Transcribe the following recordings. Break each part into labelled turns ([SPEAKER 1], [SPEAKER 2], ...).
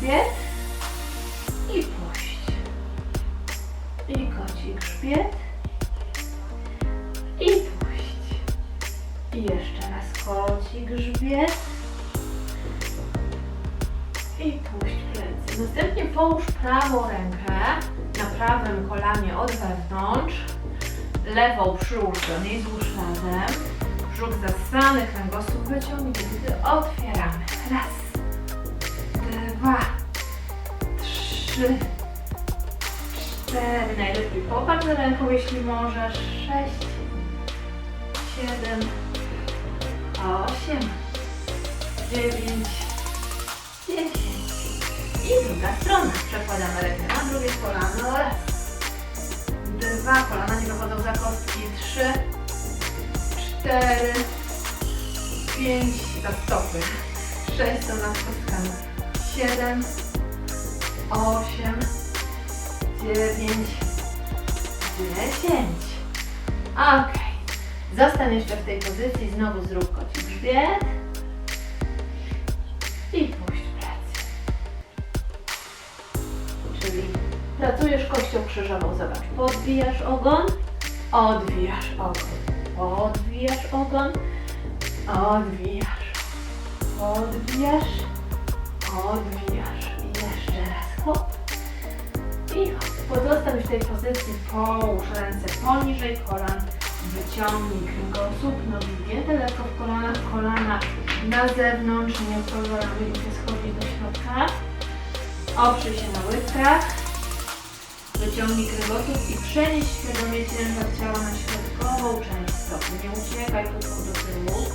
[SPEAKER 1] grzbiet i puść. I koci grzbiet i puść. I jeszcze raz koci grzbiet i puść plecy. Następnie połóż prawą rękę na prawym kolanie od wewnątrz, lewą przyłóż do niej złóż razem, brzuch zasrany, kręgosłup wyciągnięty, otwieramy. Raz, dwa, trzy, cztery, najlepiej popatrz ręką, jeśli możesz, sześć, siedem, osiem, dziewięć, dziesięć. I druga strona. Przekładamy rękę na drugie kolano. Raz, dwa, kolana nie wychodzą za kostki. Trzy, cztery, pięć, za stopy. Sześć są nad kostkami. Siedem, osiem, dziewięć, dziesięć. Ok. Zostań jeszcze w tej pozycji. Znowu zrób koci grzbiet. I puść plecy. Czyli pracujesz kością krzyżową. Zobacz. Podwijasz ogon. Odwijasz ogon. Odwijasz ogon. Odwijasz. Odwijasz. Odwijasz. I jeszcze raz. Hop. I hop. Pozostań w tej pozycji. Połóż ręce poniżej kolan. Wyciągnij kręgosłup, nogi wgięte lekko w kolanach, kolana na zewnątrz, nie pozwalamy im się schodzić do środka. Oprzyj się na łydkach, wyciągnij kręgosłup i przenieś świadomie ciężar ciała na środkową część stopy. Nie uciekaj tu do tyłu.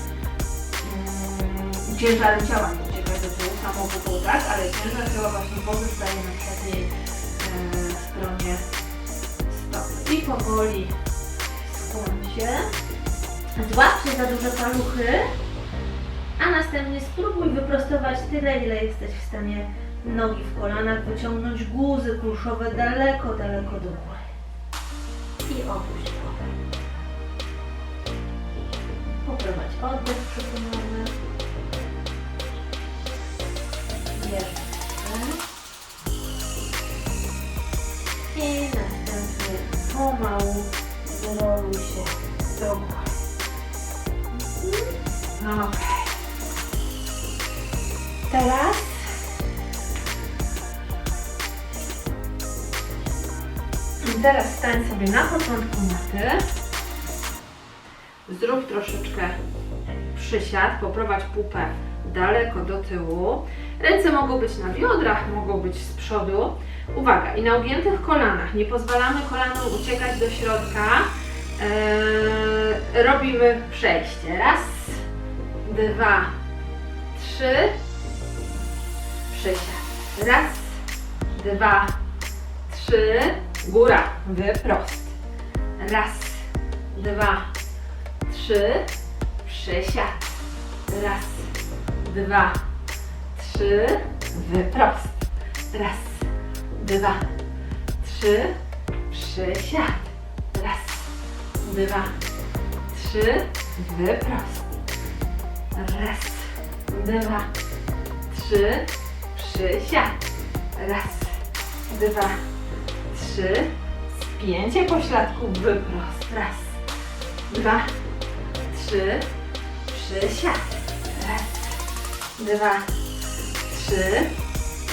[SPEAKER 1] Mm, Ciężarem ciała nie pupą tak, ale ciężar ciała właśnie pozostaje na przedniej e, stronie stopy. I powoli skłoń się. Złap się za duże paluchy, a następnie spróbuj wyprostować tyle, ile jesteś w stanie nogi w kolanach, wyciągnąć guzy kulszowe daleko, daleko do góry. I opuść głowę. Poprowadź oddech przypomniony. Do góry. Mhm. Ok. Teraz Teraz stań sobie na początku maty. Zrób troszeczkę przysiad, poprowadź pupę daleko do tyłu. Ręce mogą być na biodrach, mogą być z przodu. Uwaga, i na ugiętych kolanach, nie pozwalamy kolanom uciekać do środka. Eee, robimy przejście. Raz, dwa, trzy. Przysiad. Raz, dwa, trzy. Góra, wyprost. Raz, dwa, trzy. Przysiad. Raz, dwa, trzy. Wyprost. Raz, dwa, trzy, przysiad. Dwa, trzy, wyprost. Raz, dwa, trzy, przysiad. Raz, dwa, trzy, spięcie pośladku, wyprost. Raz, dwa, trzy, przysiad. Raz, dwa, trzy,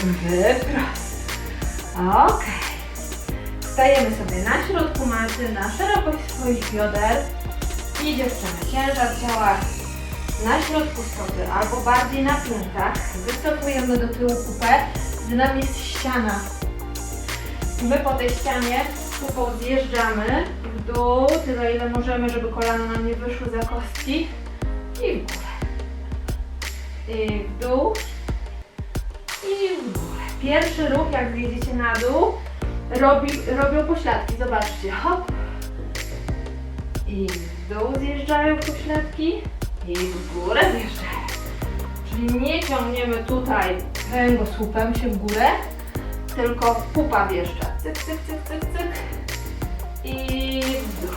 [SPEAKER 1] wyprost. Ok. Stajemy sobie na środku maty, na szerokość swoich bioder i dziewczyny. Ciężar ciała na środku stopy albo bardziej na piętach. Wycofujemy do tyłu kupę. Z nami jest ściana. My po tej ścianie kupą zjeżdżamy w dół, tyle ile możemy, żeby kolana nam nie wyszły za kostki. I w górę. I w dół. I w górę. Pierwszy ruch, jak zjedziecie na dół, robi, robią pośladki. Zobaczcie, hop. I w dół zjeżdżają pośladki i w górę zjeżdżają. Czyli nie ciągniemy tutaj kręgosłupem się w górę, tylko pupa wjeżdża. Cyk, cyk, cyk, cyk, cyk. I w dół.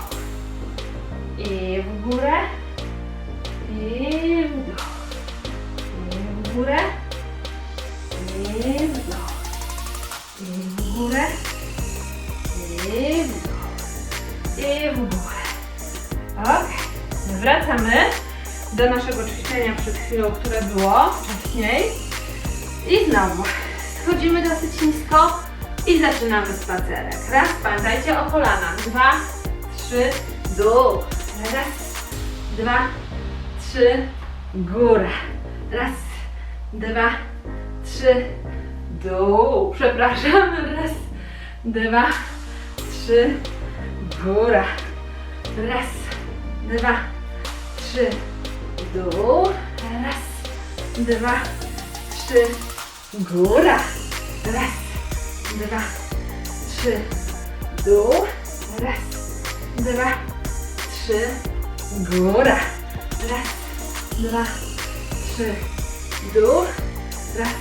[SPEAKER 1] I w górę. I w dół. I w górę. I w dół. I w górę. I w górę. I w dół. I w górę. Ok. Wracamy do naszego ćwiczenia przed chwilą, które było wcześniej. I znowu schodzimy dosyć nisko i zaczynamy spacerek. Raz, pamiętajcie o kolana. Dwa, trzy, dół. Raz, dwa, trzy, góra. Raz, dwa, trzy, dół. Przepraszam. Raz, dwa, trzy, góra. Raz, dwa, trzy, dół. Raz, dwa, trzy, góra. Raz, dwa, trzy, dół. Raz, dwa, trzy, góra. Raz, dwa, trzy, dół. Raz,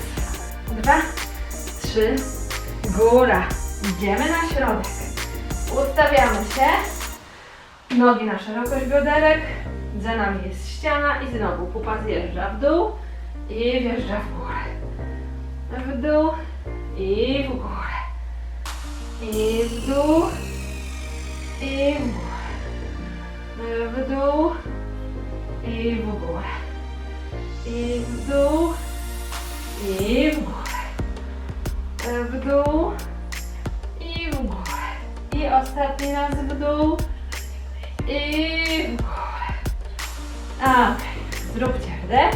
[SPEAKER 1] dwa, trzy, góra. Idziemy na środek. Ustawiamy się. Nogi na szerokość bioderek. Za nami jest ściana i znowu pupa zjeżdża w dół i wjeżdża w górę. W dół i w górę. I w dół i w górę. W dół i w górę. I w dół i w górę. W dół ostatni raz w dół i. Okej, zróbcie wdech.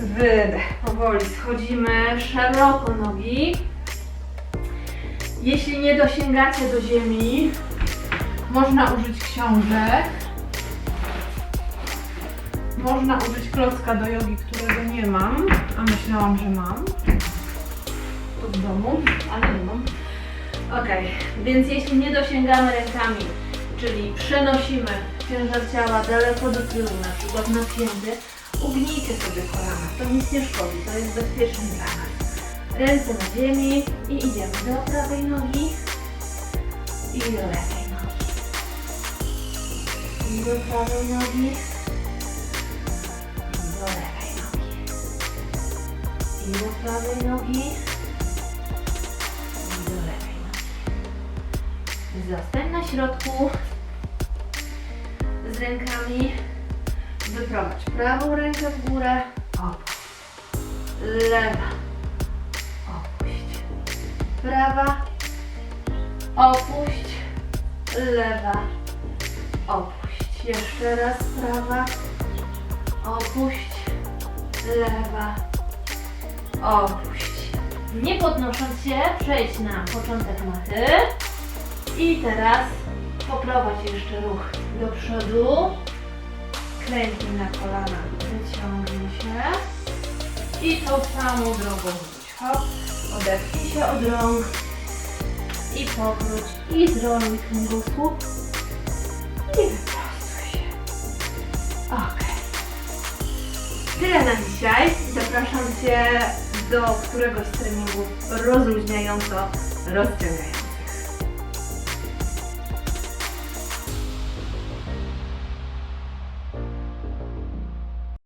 [SPEAKER 1] Wydech. Powoli schodzimy szeroko nogi. Jeśli nie dosięgacie do ziemi, można użyć książek. Można użyć klocka do jogi, którego nie mam, a myślałam, że mam. Tu w domu, ale nie mam. Ok, więc jeśli nie dosięgamy rękami, czyli przenosimy ciężar ciała daleko do tyłu, na przykład na pięty, ugnijcie sobie kolana, to nic nie szkodzi, to jest bezpieczne dla nas. Ręce na ziemi i idziemy do prawej nogi i do lewej nogi. I do prawej nogi i do lewej nogi. I do prawej nogi Zostań na środku z rękami. Wyprowadź prawą rękę w górę. Lewa. Opuść. Prawa. Opuść. Lewa. Opuść. Jeszcze raz prawa. Opuść. Lewa. Opuść. Nie podnosząc się, przejdź na początek maty. I teraz poprowadź jeszcze ruch do przodu. Kręcij na kolana, wyciągnij się. I tą samą drogą wróć. Hop, się od rąk. I powróć. I zroluj kręgosłup. I wyprostuj się. Ok. Tyle na dzisiaj. Zapraszam Cię do któregoś z treningów rozluźniająco rozciągająco.